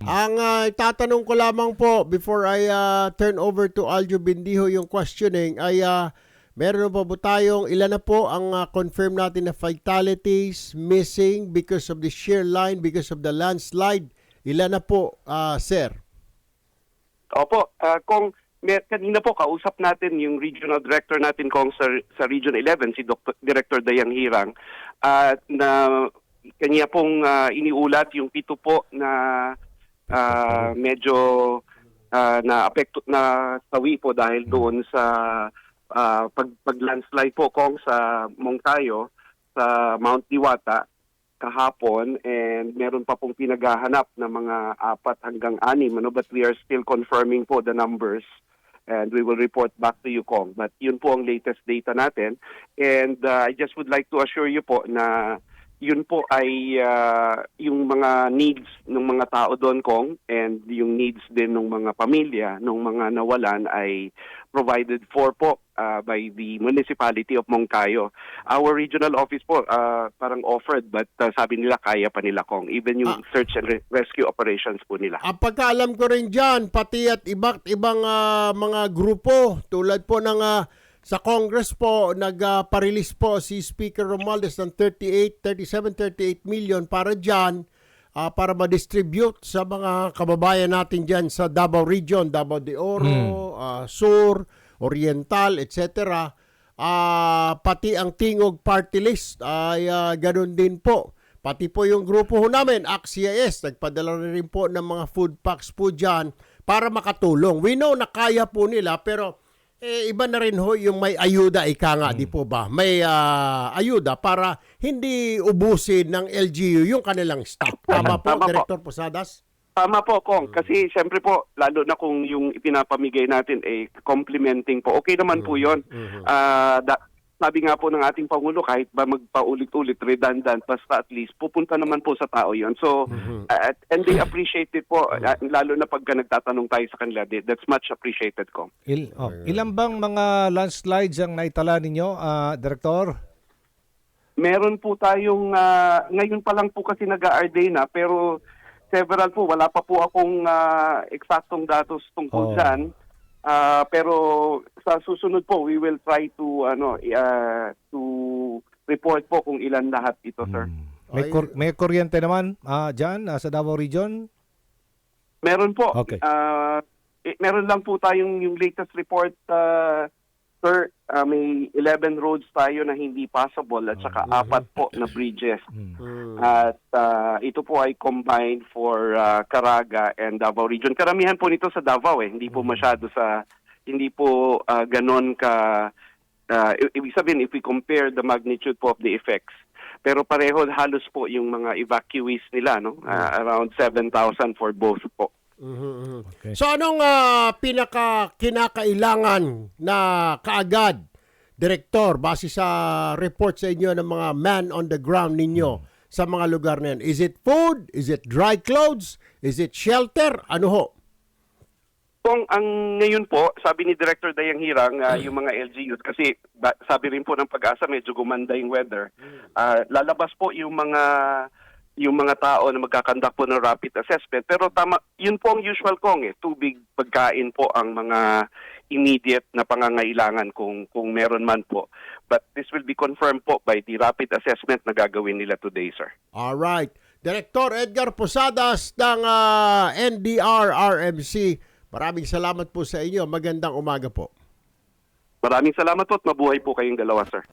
Ang ah, tatanong ko lamang po before I ah, turn over to Aljo Bindiho yung questioning ay ah, meron pa po tayong ilan na po ang ah, confirm natin na fatalities missing because of the shear line, because of the landslide. Ilan na po, ah, sir? Opo, ah, kung may, kanina po kausap natin yung regional director natin kong sa, sa Region 11, si Dr. Director Dayang Hirang, at na kanya pong ah, iniulat yung pito po na ah, medyo ah, na apekto na sawi po dahil doon sa ah, pag, pag landslide po kong sa Moncayo sa Mount Diwata kahapon and meron pa pong pinaghahanap na mga apat hanggang anim ano but we are still confirming po the numbers and we will report back to you Kong. But yun po ang latest data natin. And uh, I just would like to assure you po na yun po ay uh, yung mga needs ng mga tao doon Kong and yung needs din ng mga pamilya ng mga nawalan ay provided for po uh, by the municipality of Moncayo. Our regional office po uh, parang offered but uh, sabi nila kaya pa nila kong even yung Ah. search and re- rescue operations po nila. Ang pagkaalam ko rin dyan, pati at iba't ibang ah, mga grupo, tulad po ng ah, sa Congress po, nagpa-release po si Speaker Romualdez ng 38, 37, 38 million para dyan, ah, para ma-distribute sa mga kababayan natin dyan sa Davao Region, Davao de Oro, ah, Sur, Oriental, etc. Ah, pati ang Tingog Party List ay ah, ganun din po. Pati po yung grupo ho namin, AXIS, nagpadala na rin po ng mga food packs po dyan para makatulong. We know na kaya po nila pero eh, iba na rin ho yung may ayuda, ika nga, di po ba? May ah, ayuda para hindi ubusin ng LGU yung kanilang staff. Tama po, Tama po. Director Posadas? Tama po, Kong. Kasi siyempre po, lalo na kung yung ipinapamigay natin ay complementing po. Okay naman po yun. Ah, da- sabi nga po ng ating Pangulo, kahit ba magpaulit-ulit, redundant, basta at least pupunta naman po sa tao yon So, ah, and they appreciate it po, ah, lalo na pagka nagtatanong tayo sa kanila. That's much appreciated, Kong. Il, oh, ilan bang mga landslides ang naitala ninyo, ah, Director? Meron po tayong, ah, ngayon pa lang po kasi nag-a-arday na, pero several po, wala pa po akong ah, eksaktong datos tungkol Oh. dyan. Ah, pero sa susunod po, we will try to, ano, ah, to report po kung ilan lahat ito, sir. May, Ay- kur- may kuryente naman ah, dyan ah, sa Davao Region? Meron po. Okay. Ah, eh, meron lang po tayong yung latest report, ah, sir. ah, may 11 roads tayo na hindi passable at saka apat po na bridges. At ah, ito po ay combined for ah, Caraga and Davao Region. Karamihan po nito sa Davao eh, hindi po masyado sa hindi po ah, ganon ka i- ibig sabihin if we compare the magnitude po of the effects. Pero pareho halos po yung mga evacuees nila no, Ah, around 7,000 for both po. Okay. So anong ah, pinaka kinakailangan na kaagad, Director, base sa report sa inyo ng mga man on the ground ninyo sa mga lugar na yan? Is it food? Is it dry clothes? Is it shelter? Ano ho? Kung ang ngayon po, sabi ni Director Dayang Hirang, ah, yung mga LGUs, kasi ba- sabi rin po ng pag-asa, medyo gumanda yung weather, ah, lalabas po yung mga yung mga tao na magkakandak po ng rapid assessment. Pero tama, yun po ang usual kong eh. Tubig, pagkain po ang mga immediate na pangangailangan kung, kung meron man po. But this will be confirmed po by the rapid assessment na gagawin nila today, sir. All right. Director Edgar Posadas ng ah, NDR-RMC. Maraming salamat po sa inyo. Magandang umaga po. Maraming salamat po at mabuhay po kayong dalawa, sir.